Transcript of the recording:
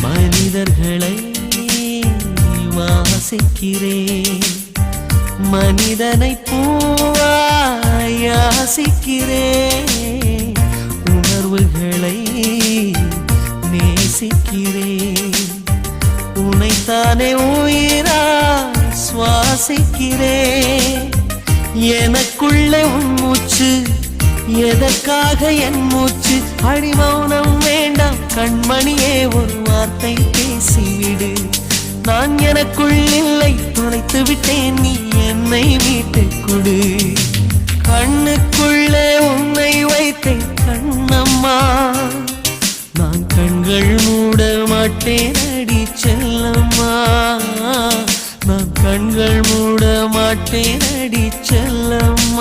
மனிதர்களை வாசிக்கிறேன். மனிதனை பூவாயாசிக்கிறேன் உணர்வுகளை நேசிக்கிறேன். உனைத்தானே உயிரா சுவாசிக்கிறேன். எனக்குள்ளே உன் மூச்சு எதற்காக என் மூச்சு? அடிமௌனம் வேண்டாம் கண்மணியே ஒரு வார்த்தை பேசிவிடு. நான் எனக்குள் இல்லை தொலைத்து விட்டேன் நீ என்னை மீட்டுக் கொடு கண்ணுக்குள்ளே உன்னை வைத்தேன் கண்ணம்மா. நான் கண்கள் மூட மாட்டேன் அடி செல்லம்மா. நான் கண்கள் மூட மாட்டேன் அடி செல்லம்மா.